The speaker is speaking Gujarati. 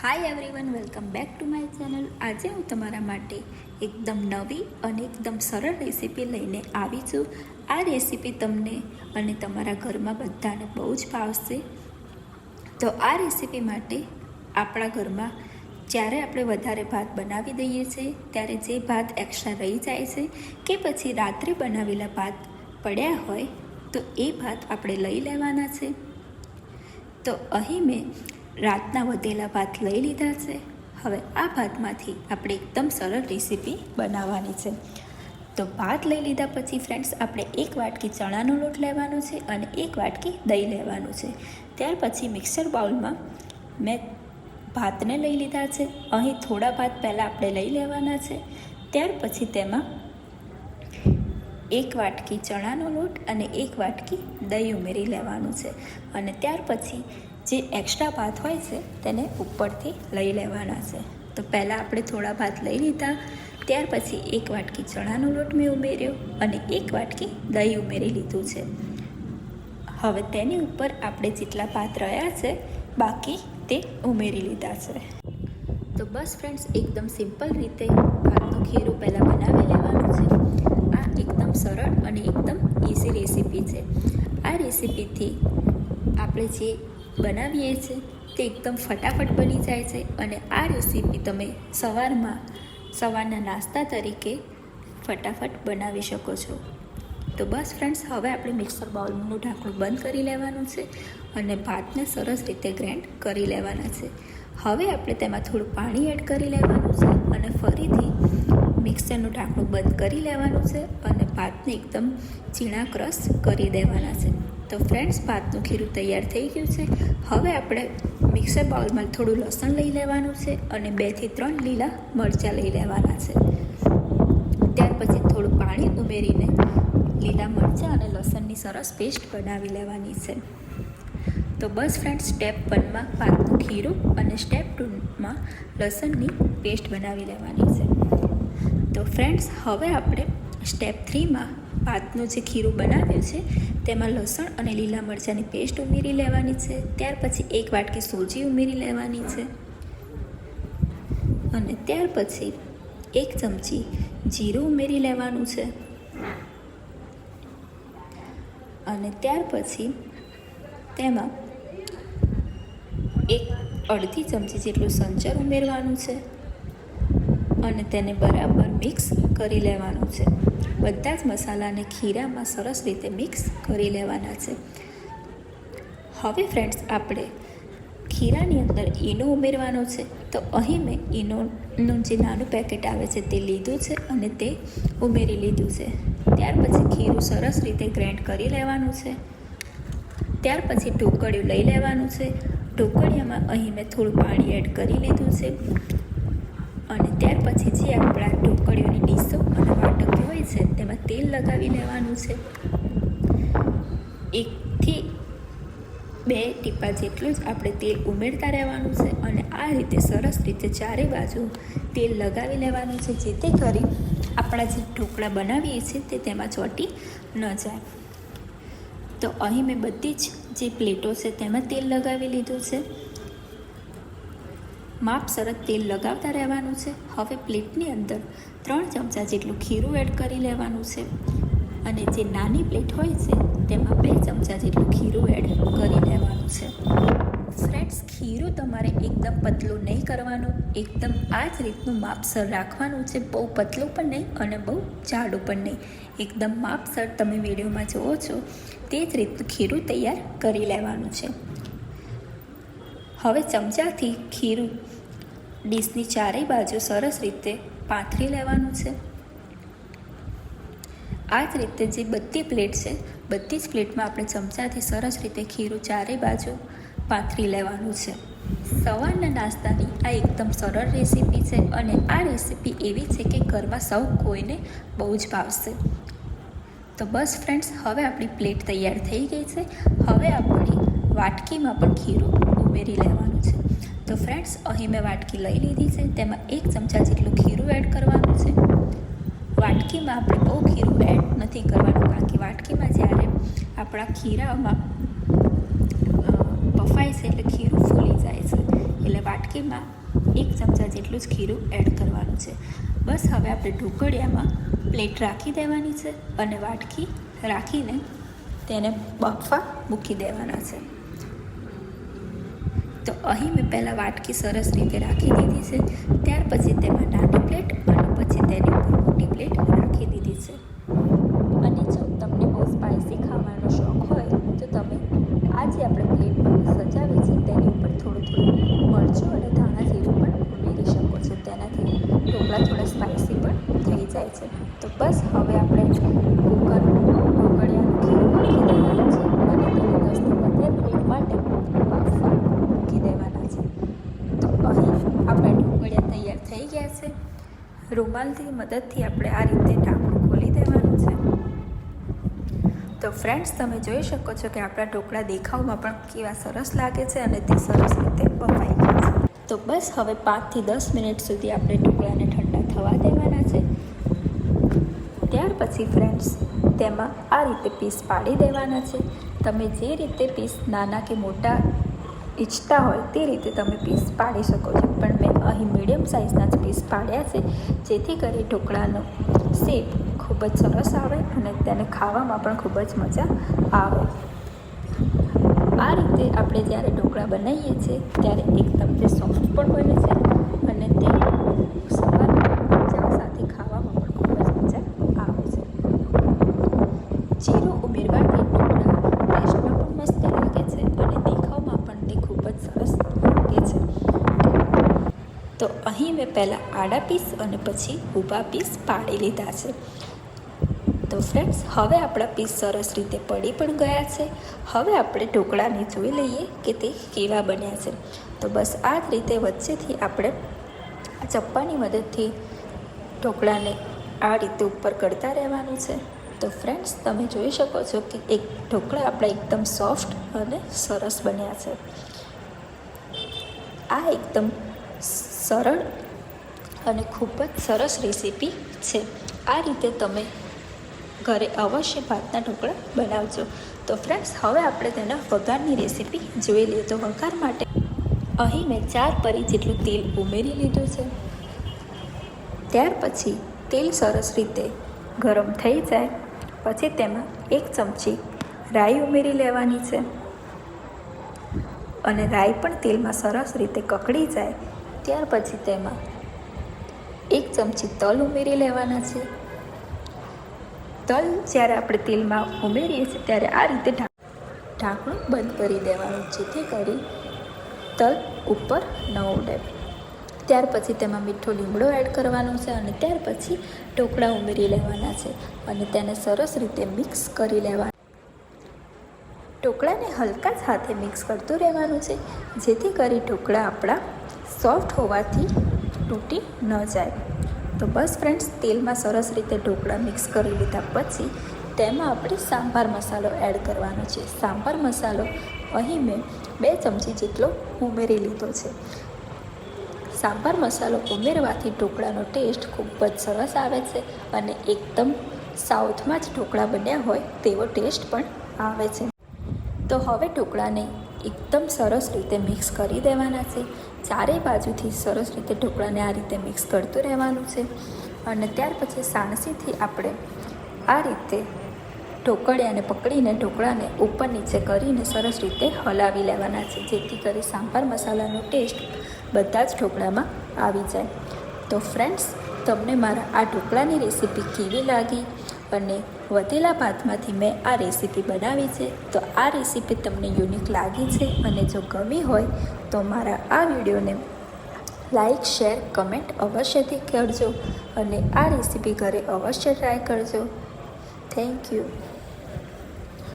Hi everyone welcome back to my channel આજે હું તમારા માટે એકદમ નવી અને એકદમ સરળ રેસીપી લઈને આવી છું. આ રેસીપી તમને અને તમારા ઘરમાં બધાને બહુ જ ભાવશે. તો આ રેસીપી માટે આપણા ઘરમાં જ્યારે આપણે વધારે ભાત બનાવી દઈએ છીએ ત્યારે જે ભાત એક્સ્ટ્રા રહી જાય છે કે પછી રાત્રે બનાવેલા ભાત પડ્યા હોય, તો એ ભાત આપણે લઈ લેવાના છે. તો અહીં મેં રાતના વધેલા ભાત લઈ લીધા છે. હવે આ ભાતમાંથી આપણે એકદમ સરળ રેસીપી બનાવવાની છે. તો ભાત લઈ લીધા પછી ફ્રેન્ડ્સ આપણે એક વાટકી ચણાનો લોટ લેવાનો છે અને એક વાટકી દહીં લેવાનું છે. ત્યાર પછી મિક્સર બાઉલમાં મેં ભાતને લઈ લીધા છે. અહીં થોડા ભાત પહેલાં આપણે લઈ લેવાના છે. ત્યાર પછી તેમાં એક વાટકી ચણાનો લોટ અને એક વાટકી દહીં ઉમેરી લેવાનું છે. અને ત્યાર પછી જે એક્સ્ટ્રા ભાત હોય છે, તેને ઉપરથી લઈ લેવાના છે. તો પહેલાં આપણે થોડા ભાત લઈ લીધા, ત્યાર પછી એક વાટકી ચણાનો લોટ મેં ઉમેર્યો અને એક વાટકી દહીં ઉમેરી લીધું છે. હવે તેની ઉપર આપણે જેટલા ભાત રહ્યા છે, બાકી તે ઉમેરી લીધા છે. તો બસ ફ્રેન્ડ્સ એકદમ સિમ્પલ રીતે ભાતનું ખીરું પહેલાં બનાવી લેવાનું છે. આ એકદમ સરળ અને એકદમ ઇઝી રેસીપી છે. આ રેસીપીથી આપણે જે બનાવીએ છીએ તે એકદમ ફટાફટ બની જાય છે અને આ રેસીપી તમે સવારમાં, સવારના નાસ્તા તરીકે ફટાફટ બનાવી શકો છો. તો બસ ફ્રેન્ડ્સ હવે આપણે મિક્સર બાઉલનું ઢાંકણું બંધ કરી લેવાનું છે અને ભાતને સરસ રીતે ગ્રાઇન્ડ કરી લેવાના છે. હવે આપણે તેમાં થોડું પાણી એડ કરી લેવાનું છે અને ફરીથી મિક્સરનું ઢાંકણું બંધ કરી લેવાનું છે અને ભાતને એકદમ ઝીણા ક્રશ કરી દેવાના છે. તો ફ્રેન્ડ્સ ભાતનું ખીરું તૈયાર થઈ ગયું છે. હવે આપણે મિક્સર બાઉલમાં થોડું લસણ લઈ લેવાનું છે અને બેથી ત્રણ લીલા મરચાં લઈ લેવાના છે. ત્યાર પછી થોડું પાણી ઉમેરીને લીલા મરચાં અને લસણની સરસ પેસ્ટ બનાવી લેવાની છે. તો બસ ફ્રેન્ડ સ્ટેપ વનમાં ભાતનું ખીરું અને સ્ટેપ ટુમાં લસણની પેસ્ટ બનાવી લેવાની છે. તો ફ્રેન્ડ્સ હવે આપણે સ્ટેપ થ્રીમાં ભાતનું જે ખીરું બનાવ્યું છે, તેમાં લસણ અને લીલા મરચાંની પેસ્ટ ઉમેરી લેવાની છે. ત્યાર પછી એક વાટકી સોજી ઉમેરી લેવાની છે. અને ત્યાર પછી એક ચમચી જીરું ઉમેરી લેવાનું છે. અને ત્યાર પછી તેમાં એક અડધી ચમચી જેટલું સંચર ઉમેરવાનું છે. અને તેને બરાબર મિક્સ કરી લેવાનું છે. બધા જ મસાલાને ખીરામાં સરસ રીતે મિક્સ કરી લેવાના છે. હવે ફ્રેન્ડ્સ આપણે ખીરાની અંદર ઈનો ઉમેરવાનો છે. તો અહીં મેં ઈનોનું જે નાનું પેકેટ આવે છે તે લીધું છે અને તે ઉમેરી લીધું છે. ત્યાર પછી ખીરું સરસ રીતે ગ્રેન્ડ કરી લેવાનું છે. ત્યાર પછી ઢોકળિયું લઈ લેવાનું છે. ઢોકળિયામાં અહીં મેં થોડું પાણી એડ કરી લીધું છે. અને ત્યાર પછી જે આપણા ઢોકળીઓની ડીશો અને વાટકી છે, તેમાં તેલ લગાવી લેવાનું છે. એકથી બે ટીપા જેટલું જ આપણે તેલ ઉમેરતા રહેવાનું છે અને આ રીતે સરસ રીતે ચારે બાજુ તેલ લગાવી લેવાનું છે, જેથી કરી આપણા જે ઢોકળા બનાવીએ છીએ તે તેમાં ચોટી ન જાય. તો અહીં મેં બધી જ જે પ્લેટો છે તેમાં તેલ લગાવી લીધું છે. માપ સરસ તેલ લગાવતા રહેવાનું છે. હવે પ્લેટની અંદર ત્રણ ચમચા જેટલું ખીરું એડ કરી લેવાનું છે. અને જે નાની પ્લેટ હોય છે, તેમાં બે ચમચા જેટલું ખીરું એડ કરી લેવાનું છે. ફ્રેન્ડ્સ, ખીરું તમારે એકદમ પતલું નહીં કરવાનું. એકદમ આ જ રીતનું માપસર રાખવાનું છે. બહુ પતલું પણ નહીં અને બહુ જાડું પણ નહીં. એકદમ માપસર તમે વિડીયોમાં જુઓ છો, તે જ રીતનું ખીરું તૈયાર કરી લેવાનું છે. હવે ચમચાથી ખીરું. ડીશની ચારેય બાજુ સરસ રીતે પાથરી લેવાનું છે. આ જ રીતે જે બધી પ્લેટ છે, બધી જ પ્લેટમાં આપણે ચમચાથી સરસ રીતે ખીરું ચારેય બાજુ પાથરી લેવાનું છે. સવારના નાસ્તાની આ એકદમ સરળ રેસીપી છે અને આ રેસીપી એવી છે કે ઘરમાં સૌ કોઈને બહુ જ ભાવશે. તો બસ ફ્રેન્ડ્સ, હવે આપણી પ્લેટ તૈયાર થઈ ગઈ છે. હવે આપણી વાટકીમાં પણ ખીરું ઉમેરી લેવાનું છે. તો ફ્રેન્ડ્સ અહીં મેં વાટકી લઈ લીધી છે. તેમાં એક ચમચા જેટલું ખીરું એડ કરવાનું છે. વાટકીમાં આપણે બહુ ખીરું એડ નથી કરવાનું, કારણ કે વાટકીમાં જ્યારે આપણા ખીરામાં બફાય છે એટલે ખીરું ફૂલી જાય છે. એટલે વાટકીમાં એક ચમચા જેટલું જ ખીરું એડ કરવાનું છે. બસ હવે આપણે ઢોકળિયામાં પ્લેટ રાખી દેવાની છે અને વાટકી રાખીને તેને બફવા મૂકી દેવાના છે. તો અહીં મેં પહેલાં વાટકી સરસ રીતે રાખી દીધી છે. ત્યાર પછી તેમાં નાની પ્લેટ અને પછી તેની ઉપર મોટી પ્લેટ રાખી દીધી છે. અને જો તમને બહુ સ્પાઇસી ખાવાનો શોખ હોય, તો તમે આજે આપણે પ્લેટ સજાવી છે, તેની ઉપર થોડું થોડું મરચું અને ધાણા જીરું પણ ઉમેરી શકો છો. તેનાથી ઢોકળા થોડા સ્પાઇસી પણ થઈ જાય છે. તો બસ, હવે આપણે કુકર ઢોકળિયાનું ખીરું મૂકી દેવાનું છે અને તેને દસથી પંદર મિનિટ માટે બાફવા મૂકી દેવાના છે તો અહીં આપણા ઢોકળિયા તૈયાર થઈ ગયા છે રૂમાલથી મદદથી આપણે આ રીતે ઢાંકણું ખોલી દેવાનું છે. તો ફ્રેન્ડ્સ તમે જોઈ શકો છો કે આપણા ઢોકળા દેખાવમાં પણ કેવા સરસ લાગે છે અને તે સરસ રીતે બફાઈ ગયા છે. તો બસ હવે પાંચથી દસ મિનિટ સુધી આપણે ઢોકળાને ઠંડા થવા દેવાના છે. ત્યાર પછી ફ્રેન્ડ્સ તેમાં આ રીતે પીસ પાડી દેવાના છે. તમે જે રીતે પીસ નાના કે મોટા ઈચ્છતા હોય તે રીતે તમે પીસ પાડી શકો છો. પણ મેં અહીં મીડિયમ સાઇઝના જ પીસ પાડ્યા છે, જેથી કરી ઢોકળાનો શેપ ખૂબ જ સરસ આવે અને તેને ખાવામાં પણ ખૂબ જ મજા આવે. આ રીતે આપણે જ્યારે ઢોકળા બનાવીએ છીએ, ત્યારે એકદમ તે સોફ્ટ પણ બને છે અને તે સવારના ચા સાથે ખાવામાં પણ ખૂબ જ મજા આવે છે જીરું ઉમેરવાથી ઢોકળા ટેસ્ટમાં પણ મસ્ત લાગે છે અને દેખાવમાં પણ તે ખૂબ જ સરસ લાગે છે તો અહીં મેં પહેલાં આડા પીસ અને પછી ઊભા પીસ પાડી લીધા છે. તો ફ્રેન્ડ્સ હવે આપણા પીસ સરસ રીતે પડી પણ ગયા છે. હવે આપણે ઢોકળાને જોઈ લઈએ કે તે કેવા બન્યા છે. તો બસ આ જ રીતે વચ્ચેથી આપણે ચપ્પાની મદદથી ઢોકળાને આ રીતે ઉપર કરતા રહેવાનું છે. તો ફ્રેન્ડ્સ તમે જોઈ શકો છો કે એક ઢોકળા આપણા એકદમ સોફ્ટ અને સરસ બન્યા છે. આ એકદમ સરળ અને ખૂબ જ સરસ રેસીપી છે. આ રીતે તમે ઘરે અવશ્ય ભાતના ઢોકળા બનાવજો. તો ફ્રેન્ડ્સ હવે આપણે તેના વઘારની રેસીપી જોઈ લઈએ તો વઘાર માટે અહીં મેં ચાર પરી જેટલું તેલ ઉમેરી લીધું છે. ત્યાર પછી તેલ સરસ રીતે ગરમ થઈ જાય. પછી તેમાં એક ચમચી રાઈ ઉમેરી લેવાની છે. અને રાઈ પણ તેલમાં સરસ રીતે કકડી જાય. ત્યાર પછી તેમાં એક ચમચી તલ ઉમેરી લેવાના છે. તલ જ્યારે આપણે તેલમાં ઉમેરીએ છીએ ત્યારે આ રીતે ઢાંકણું બંધ કરી દેવાનું, જેથી કરી તલ ઉપર ન ઉડે. ત્યાર પછી તેમાં મીઠો લીમડો એડ કરવાનો છે અને ત્યાર પછી ઢોકળા ઉમેરી લેવાના છે અને તેને સરસ રીતે મિક્સ કરી લેવાના ઢોકળાને હલકા હાથે મિક્સ કરતું રહેવાનું છે, જેથી કરી ઢોકળા આપણા સોફ્ટ હોવાથી તૂટી ન જાય. તો બસ ફ્રેન્ડ્સ તેલમાં સરસ રીતે ઢોકળા મિક્સ કરી લીધા પછી તેમાં આપણે સાંભાર મસાલો એડ કરવાનો છે. સાંભાર મસાલો અહીં મેં બે ચમચી જેટલો ઉમેરી લીધો છે. સાંભાર મસાલો ઉમેરવાથી ઢોકળાનો ટેસ્ટ ખૂબ જ સરસ આવે છે અને એકદમ સાઉથમાં જ ઢોકળા બન્યા હોય તેવો ટેસ્ટ પણ આવે છે. તો હવે ઢોકળાને એકદમ સરસ રીતે મિક્સ કરી દેવાના છે. ચારેય બાજુથી સરસ રીતે ઢોકળાને આ રીતે મિક્સ કરતું રહેવાનું છે. અને ત્યાર પછી સાણસીથી આપણે આ રીતે ઢોકળિયાને પકડીને ઢોકળાને ઉપર નીચે કરીને સરસ રીતે હલાવી લેવાના છે, જેથી કરી સાંભાર મસાલાનો ટેસ્ટ બધા જ ઢોકળામાં આવી જાય. તો ફ્રેન્ડ્સ તમને મારા આ ઢોકળાની રેસીપી કેવી લાગી? અને વધેલા ભાતમાંથી મેં આ રેસીપી બનાવી છે. તો આ રેસીપી તમને યુનિક લાગી છે અને જો ગમી હોય તો મારા આ વિડીયોને લાઈક, શેર, કમેન્ટ અવશ્યથી કરજો અને આ રેસીપી ઘરે અવશ્ય ટ્રાય કરજો. Thank you.